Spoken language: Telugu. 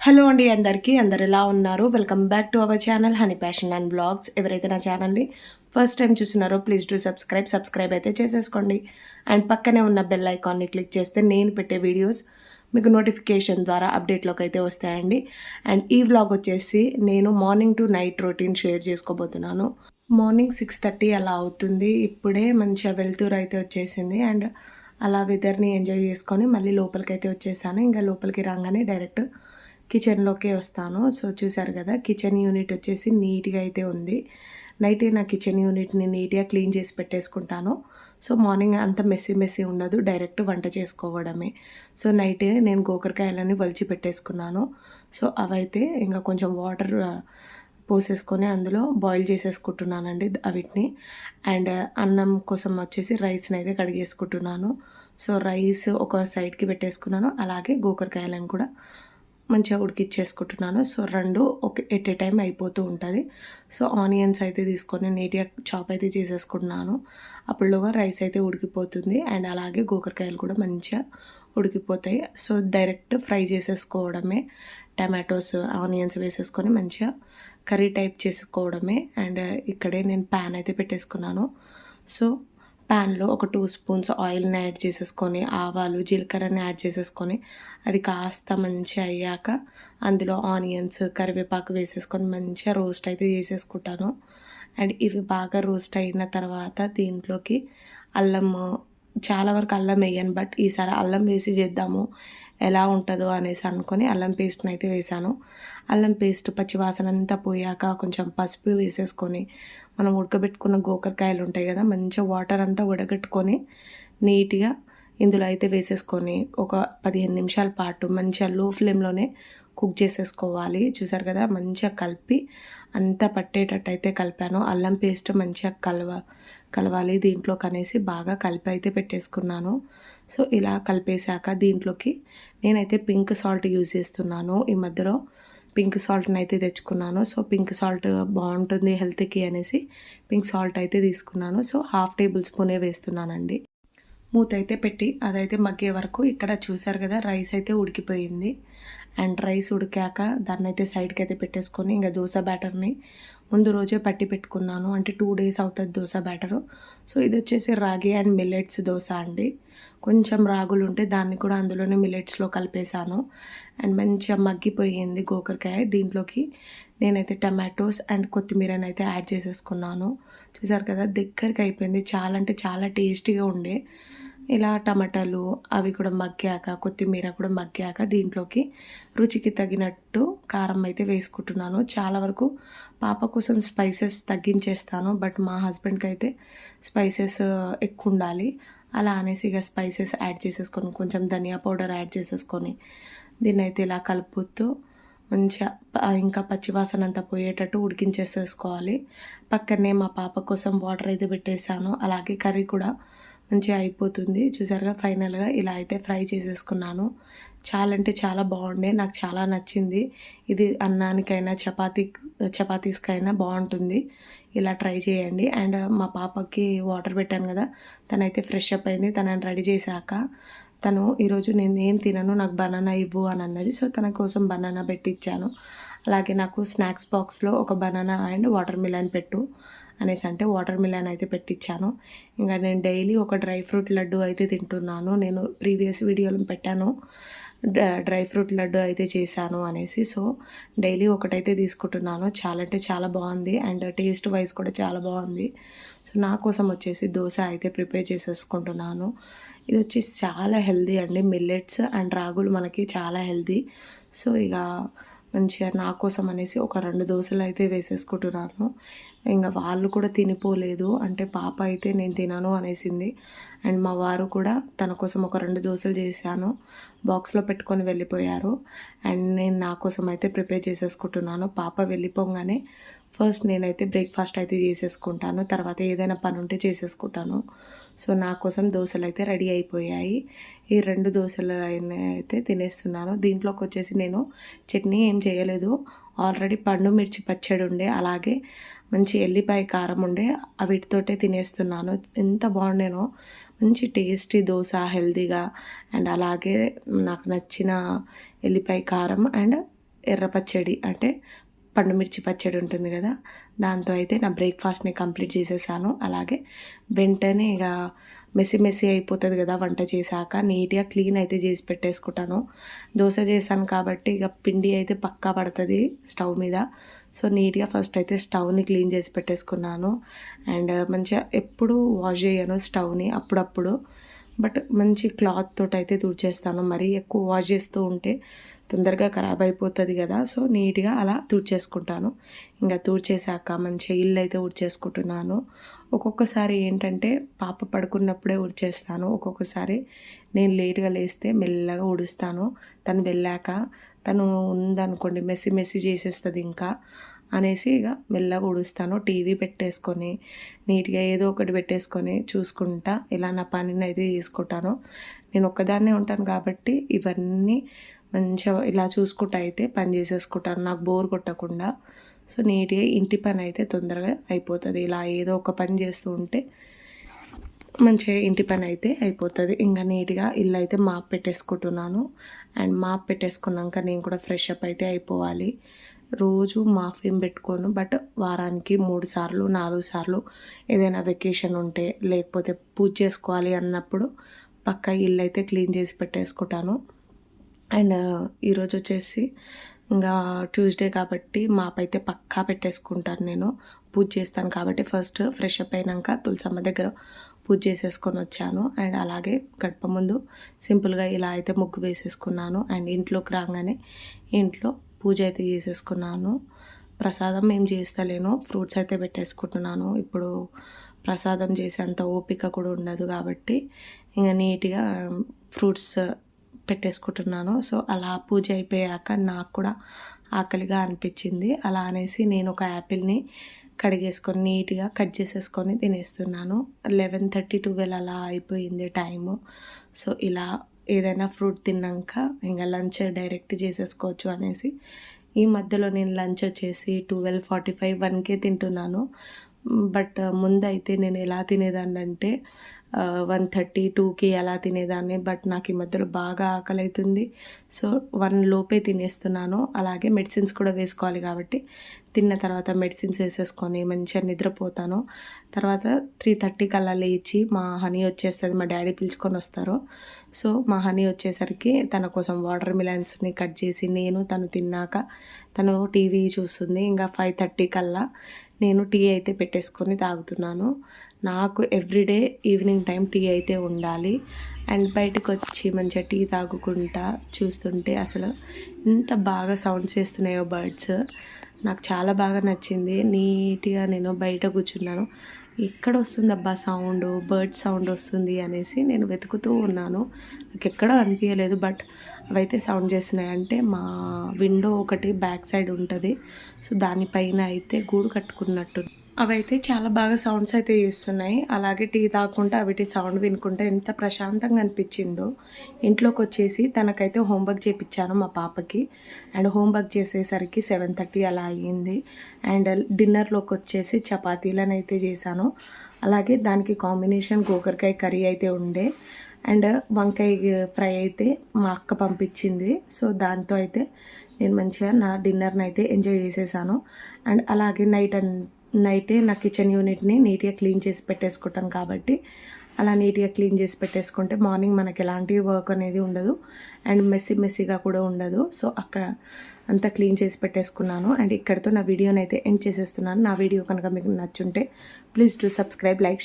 హలో అండి అందరికీ అందరు ఎలా ఉన్నారు? Welcome back to our channel honey passion and blogs ఎవరైతే నా ఛానల్ని ఫస్ట్ టైం చూస్తున్నారో ప్లీజ్ టు సబ్స్క్రైబ్ సబ్స్క్రైబ్ అయితే చేసేసుకోండి. అండ్ పక్కనే ఉన్న బెల్ ఐకాన్ని క్లిక్ చేస్తే నేను పెట్టే వీడియోస్ మీకు నోటిఫికేషన్ ద్వారా అప్డేట్లోకి అయితే వస్తాయండి. అండ్ ఈ వ్లాగ్ వచ్చేసి నేను morning to night routine share చేసుకోబోతున్నాను. మార్నింగ్ సిక్స్ థర్టీ అలా అవుతుంది. ఇప్పుడే మంచిగా వెళ్తూరు అయితే వచ్చేసింది. అండ్ అలా వెదర్ని ఎంజాయ్ చేసుకొని మళ్ళీ లోపలికి అయితే వచ్చేసాను. ఇంకా లోపలికి రాగానే డైరెక్ట్ కిచెన్లోకే వస్తాను. సో చూసారు కదా కిచెన్ యూనిట్ వచ్చేసి నీట్గా అయితే ఉంది. నైట్ నా కిచెన్ యూనిట్ని నీట్గా క్లీన్ చేసి పెట్టేసుకుంటాను. సో మార్నింగ్ అంత మెస్సీ మెస్సీ ఉండదు. డైరెక్ట్ వంట చేసుకోవడమే. సో నైట్ నేను గోకరకాయలని వలిచి పెట్టేసుకున్నాను. సో అవైతే ఇంకా కొంచెం వాటర్ పోసేసుకొని అందులో బాయిల్ చేసేసుకుంటున్నానండి వీటిని అండ్ అన్నం కోసం వచ్చేసి రైస్ని అయితే కడిగేసుకుంటున్నాను. సో రైస్ ఒక సైడ్కి పెట్టేసుకున్నాను. అలాగే గోకరకాయలను కూడా మంచిగా ఉడికిచ్చేసుకుంటున్నాను. సో రెండు ఒక ఎట్ ఏ టైం అయిపోతూ ఉంటుంది. సో ఆనియన్స్ అయితే తీసుకొని నీట్గా చాప్ అయితే చేసేసుకుంటున్నాను. అప్పుడులోగా రైస్ అయితే ఉడికిపోతుంది. అండ్ అలాగే గోకరకాయలు కూడా మంచిగా ఉడికిపోతాయి. సో డైరెక్ట్ ఫ్రై చేసేసుకోవడమే. టమాటోస్ ఆనియన్స్ వేసేసుకొని మంచిగా కర్రీ టైప్ చేసుకోవడమే. అండ్ ఇక్కడే నేను ప్యాన్ అయితే పెట్టేసుకున్నాను. సో ప్యాన్లో ఒక టూ స్పూన్స్ ఆయిల్ని యాడ్ చేసేసుకొని ఆవాలు జీలకర్రని యాడ్ చేసేసుకొని అవి కాస్త మంచిగా అయ్యాక అందులో ఆనియన్స్ కరివేపాకు వేసేసుకొని మంచిగా రోస్ట్ అయితే చేసేసుకుంటాను. అండ్ ఇవి బాగా రోస్ట్ అయిన తర్వాత దీంట్లోకి అల్లం చాలా వరకు అల్లం వేయను బట్ ఈసారి అల్లం వేసి చేద్దాము. ఎలా ఉంటుందో అనేసి అనుకొని అల్లం పేస్ట్ని అయితే వేసాను అల్లం పేస్ట్ పచ్చివాసన అంతా పోయాక కొంచెం పసుపు వేసేసుకొని మనం ఉడకబెట్టుకున్న గోకరకాయలు ఉంటాయి కదా మంచిగా వాటర్ అంతా ఉడగట్టుకొని నీట్గా ఇందులో అయితే వేసేసుకొని ఒక పదిహేను నిమిషాల పాటు మంచిగా లో ఫ్లేమ్లోనే కుక్ చేసేసుకోవాలి. చూసారు కదా? మంచిగా కలిపి అంతా పట్టేటట్టు అయితే కలిపాను. అల్లం పేస్ట్ మంచిగా కలవ కలవాలి. దీంట్లో కనేసి బాగా కలిపి అయితే పెట్టేసుకున్నాను. సో ఇలా కలిపేశాక దీంట్లోకి నేనైతే పింక్ సాల్ట్ యూజ్ చేస్తున్నాను. ఈ మధ్యలో పింక్ సాల్ట్ని అయితే తెచ్చుకున్నాను. సో పింక్ సాల్ట్ బాగుంటుంది హెల్త్కి అనేసి పింక్ సాల్ట్ అయితే తీసుకున్నాను. సో హాఫ్ టేబుల్ స్పూనే వేస్తున్నానండి. మూత అయితే పెట్టి అదైతే మగ్గే వరకు ఇక్కడ చూసారు కదా రైస్ అయితే ఉడికిపోయింది. అండ్ రైస్ ఉడికాక దాన్ని అయితే సైడ్కి అయితే పెట్టేసుకొని ఇంకా దోశ బ్యాటర్ని ముందు రోజే పట్టి పెట్టుకున్నాను. అంటే టూ డేస్ అవుతుంది దోశ బ్యాటరు. సో ఇది వచ్చేసి రాగి అండ్ మిల్లెట్స్ దోశ అండి. కొంచెం రాగులు ఉంటే దాన్ని కూడా అందులోనే మిల్లెట్స్లో కలిపేశాను. అండ్ మంచిగా మగ్గిపోయింది గోకరకాయ. దీంట్లోకి నేనైతే టమాటోస్ అండ్ కొత్తిమీరని అయితే యాడ్ చేసేసుకున్నాను. చూసారు కదా దగ్గరికి అయిపోయింది. చాలా అంటే చాలా టేస్టీగా ఉండే. ఇలా టమాటాలు అవి కూడా మగ్గాక కొత్తిమీర కూడా మగ్గాక దీంట్లోకి రుచికి తగినట్టు కారం అయితే వేసుకుంటున్నాను. చాలా వరకు పాప కోసం స్పైసెస్ తగ్గించేస్తాను బట్ మా హస్బెండ్కి అయితే స్పైసెస్ ఎక్కువ ఉండాలి. అలా అనేసి ఇక స్పైసెస్ యాడ్ చేసేసుకొని కొంచెం ధనియా పౌడర్ యాడ్ చేసేసుకొని దీన్ని అయితే ఇలా కలుపుతూ మంచిగా ఇంకా పచ్చివాసన అంతా పోయేటట్టు ఉడికించేసేసుకోవాలి. పక్కనే మా పాప కోసం వాటర్ అయితే పెట్టేశాను. అలాగే కర్రీ కూడా మంచిగా అయిపోతుంది. చూసారుగా ఫైనల్గా ఇలా అయితే ఫ్రై చేసేసుకున్నాను. చాలా అంటే చాలా బాగుండే. నాకు చాలా నచ్చింది. ఇది అన్నానికైనా చపాతీ చపాతీస్కైనా బాగుంటుంది. ఇలా ట్రై చేయండి. అండ్ మా పాపకి వాటర్ పెట్టాను కదా తనైతే ఫ్రెష్ అప్ అయింది. తనని రెడీ చేశాక తను ఈరోజు నేను ఏం తినను నాకు బనానా ఇవ్వు అని అన్నది. సో తన కోసం బనానా పెట్టించాను అలాగే నాకు స్నాక్స్ బాక్స్లో ఒక బనానా అండ్ వాటర్ మిలన్ పెట్టు అనేసి అంటే వాటర్ మిలన్ అయితే పెట్టించాను ఇంకా నేను డైలీ ఒక డ్రై ఫ్రూట్ లడ్డు అయితే తింటున్నాను. నేను ప్రీవియస్ వీడియోలో పెట్టాను. డ్రై ఫ్రూట్ లడ్డు అయితే చేశాను అనేసి. సో డైలీ ఒకటైతే తీసుకుంటున్నాను. చాలా అంటే చాలా బాగుంది. అండ్ టేస్ట్ వైజ్ కూడా చాలా బాగుంది. సో నా కోసం వచ్చేసి దోశ అయితే ప్రిపేర్ చేసేసుకుంటున్నాను. ఇది వచ్చేసి చాలా హెల్దీ అండి. మిల్లెట్స్ అండ్ రాగులు మనకి చాలా హెల్దీ సో ఇక మంచిగా నా కోసం అనేసి ఒక రెండు దోశలు అయితే వేసేసుకుంటున్నాను. ఇంకా వాళ్ళు కూడా తినిపోలేదు. అంటే పాప అయితే నేను తినను అనేసింది. అండ్ మా వారు కూడా తన కోసం ఒక రెండు దోశలు చేశాను. బాక్స్లో పెట్టుకొని వెళ్ళిపోయారు. అండ్ నేను నా కోసం అయితే ప్రిపేర్ చేసేసుకుంటున్నాను. పాప వెళ్ళిపోగానే ఫస్ట్ నేనైతే బ్రేక్ఫాస్ట్ అయితే చేసేసుకుంటాను. తర్వాత ఏదైనా పని ఉంటే చేసేసుకుంటాను. సో నా కోసం దోశలు అయితే రెడీ అయిపోయాయి. ఈ రెండు దోశలు అయితే తినేస్తున్నాను. దీంట్లోకి వచ్చేసి నేను చట్నీ ఏం చేయలేదు. ఆల్రెడీ పండు మిర్చి పచ్చడి ఉండే అలాగే మంచి ఎల్లిపాయ కారం ఉండే వీటితోటే తినేస్తున్నాను. ఎంత బాగుండేనో. మంచి టేస్టీ దోశ హెల్తీగా అండ్ అలాగే నాకు నచ్చిన ఎల్లిపాయ కారం అండ్ ఎర్ర పచ్చడి అంటే పండు మిర్చి పచ్చడి ఉంటుంది కదా దాంతో అయితే నా బ్రేక్ఫాస్ట్ని కంప్లీట్ చేసేసాను. అలాగే వెంటనే ఇక మెస్సి మెస్సి అయిపోతుంది కదా వంట చేశాక నీట్గా క్లీన్ అయితే చేసి పెట్టేసుకుంటాను. దోశ చేశాను కాబట్టి ఇక పిండి అయితే పక్కా పడుతుంది స్టవ్ మీద. సో నీట్గా ఫస్ట్ అయితే స్టవ్ని క్లీన్ చేసి పెట్టేసుకున్నాను. అండ్ మంచిగా ఎప్పుడు వాష్ చేయను స్టవ్ని అప్పుడప్పుడు. బట్ మంచి క్లాత్ తోటి అయితే తుడిచేస్తాను. మరీ ఎక్కువ వాష్ చేస్తూ ఉంటే తొందరగా ఖరాబ్ అయిపోతుంది కదా. సో నీట్గా అలా తుడిచేసుకుంటాను. ఇంకా తుడిచేసాక మంచిగా ఇల్లు అయితే ఉడిచేసుకుంటున్నాను ఒక్కొక్కసారి ఏంటంటే పాప పడుకున్నప్పుడే ఉడిచేస్తాను ఒక్కొక్కసారి నేను లేట్గా లేస్తే మెల్లగా ఉడుస్తాను తను వెళ్ళాక తను ఉందనుకోండి మెస్సి మెస్సి చేసేస్తుంది ఇంకా. అనేసి ఇక మెల్లగా ఊడుస్తాను. టీవీ పెట్టేసుకొని నీట్గా ఏదో ఒకటి పెట్టేసుకొని చూసుకుంటా ఇలా నా పనిని అయితే తీసుకుంటాను నేను ఒక్కదాన్నే ఉంటాను కాబట్టి ఇవన్నీ మంచిగా ఇలా చూసుకుంటా అయితే పని చేసేసుకుంటాను. నాకు బోర్ కొట్టకుండా. సో నీట్గా ఇంటి పని అయితే తొందరగా అయిపోతుంది. ఇలా ఏదో ఒక పని చేస్తూ ఉంటే మంచిగా ఇంటి పని అయితే అయిపోతుంది. ఇంకా నీట్గా ఇల్లు అయితే మాప్ పెట్టేసుకుంటున్నాను. అండ్ మాప్ పెట్టేసుకున్నాక నేను కూడా ఫ్రెష్ అప్ అయితే అయిపోవాలి. రోజు మాఫ్ పెట్టుకోను బట్ వారానికి మూడు సార్లు నాలుగు సార్లు ఏదైనా వెకేషన్ ఉంటే లేకపోతే పూజ చేసుకోవాలి అన్నప్పుడు పక్క ఇల్లు అయితే క్లీన్ చేసి పెట్టేసుకుంటాను. అండ్ ఈరోజు వచ్చేసి ఇంకా ట్యూస్డే కాబట్టి మాపైతే పక్కా పెట్టేసుకుంటాను నేను. పూజ చేస్తాను కాబట్టి ఫస్ట్ ఫ్రెష్ అప్ అయినాక తులసమ్మ దగ్గర పూజ చేసేసుకొని వచ్చాను. అండ్ అలాగే గడప ముందు సింపుల్గా ఇలా అయితే ముగ్గు వేసేసుకున్నాను. అండ్ ఇంట్లోకి రాగానే ఇంట్లో పూజ అయితే చేసేసుకున్నాను. ప్రసాదం ఏం చేస్తలేను. ఫ్రూట్స్ అయితే పెట్టేసుకుంటున్నాను. ఇప్పుడు ప్రసాదం చేసేంత ఓపిక కూడా ఉండదు కాబట్టి ఇంకా నీట్గా ఫ్రూట్స్ పెట్టేసుకుంటున్నాను. సో అలా పూజ అయిపోయాక నాకు కూడా ఆకలిగా అనిపించింది. అలా అనేసి నేను ఒక యాపిల్ని కడిగేసుకొని నీట్గా కట్ చేసేసుకొని తినేస్తున్నాను. లెవెన్ థర్టీ ట్వెల్వ్ అలా అయిపోయింది టైము. సో ఇలా ఏదైనా ఫ్రూట్ తిన్నాక ఇంకా లంచ్ డైరెక్ట్ చేసేసుకోవచ్చు అనేసి. ఈ మధ్యలో నేను లంచ్ వచ్చేసి ట్వెల్వ్ ఫార్టీ ఫైవ్ వన్కే తింటున్నాను. బట్ ముందైతే నేను ఎలా తినేదాన్ని అంటే వన్ థర్టీ టూకి అలా తినేదాన్ని. బట్ నాకు ఈ మధ్యలో బాగా ఆకలి అవుతుంది సో వన్ లోపే తినేస్తున్నాను. అలాగే మెడిసిన్స్ కూడా వేసుకోవాలి కాబట్టి తిన్న తర్వాత మెడిసిన్స్ వేసేసుకొని మంచిగా నిద్రపోతాను. తర్వాత త్రీ థర్టీకి అలా లేచి మా హనీ వచ్చేస్తుంది. మా డాడీ పిలుచుకొని వస్తారు. సో మా హనీ వచ్చేసరికి తన కోసం వాటర్ మిలన్స్ని కట్ చేసి నేను తను తిన్నాక తను టీవీ చూస్తుంది. ఇంకా ఫైవ్ థర్టీ కల్లా నేను టీ అయితే పెట్టేసుకొని తాగుతున్నాను. నాకు ఎవ్రీడే ఈవినింగ్ టైం టీ అయితే ఉండాలి. అండ్ బయటకు వచ్చి మంచిగా టీ తాగుకుంటా చూస్తుంటే అసలు ఎంత బాగా సౌండ్స్ చేస్తున్నాయో బర్డ్స్. నాకు చాలా బాగా నచ్చింది. నీట్గా నేను బయట కూర్చున్నాను. ఎక్కడ వస్తుంది అబ్బా సౌండ్ బర్డ్ సౌండ్ వస్తుంది అనేసి నేను వెతుకుతూ ఉన్నాను. నాకు ఎక్కడో అనిపించలేదు బట్ అవైతే సౌండ్ చేస్తున్నాయి. అంటే మా విండో ఒకటి బ్యాక్ సైడ్ ఉంటుంది. సో దానిపైన అయితే గూడు కట్టుకున్నట్టు అవైతే చాలా బాగా సౌండ్స్ అయితే చేస్తున్నాయి అలాగే టీ తాగకుండా అవిటి సౌండ్ వినుకుంటే ఎంత ప్రశాంతంగా అనిపించిందో. ఇంట్లోకి వచ్చేసి తనకైతే హోంవర్క్ చేయించాను మా పాపకి. అండ్ హోంవర్క్ చేసేసరికి సెవెన్ థర్టీ అలా అయ్యింది. అండ్ డిన్నర్లోకి వచ్చేసి చపాతీలను అయితే చేశాను. అలాగే దానికి కాంబినేషన్ గోకరకాయ కర్రీ అయితే ఉండే. అండ్ వంకాయ ఫ్రై అయితే మా అక్క పంపించింది. సో దాంతో అయితే నేను మంచిగా నా డిన్నర్ని అయితే ఎంజాయ్ చేసేసాను. అండ్ అలాగే నైట్ అంతా నైటే నా కిచెన్ యూనిట్ని నీట్గా క్లీన్ చేసి పెట్టేసుకుంటాను కాబట్టి. అలా నీట్గా క్లీన్ చేసి పెట్టేసుకుంటే మార్నింగ్ మనకి ఎలాంటి వర్క్ అనేది ఉండదు. అండ్ మెస్సీ మెస్సీగా కూడా ఉండదు. సో అక్కడ అంతా క్లీన్ చేసి పెట్టేసుకున్నాను. అండ్ ఇక్కడితో నా వీడియోని అయితే ఎండ్ చేసేస్తున్నాను. నా వీడియో కనుక మీకు నచ్చుంటే ప్లీజ్ టు సబ్స్క్రైబ్ లైక్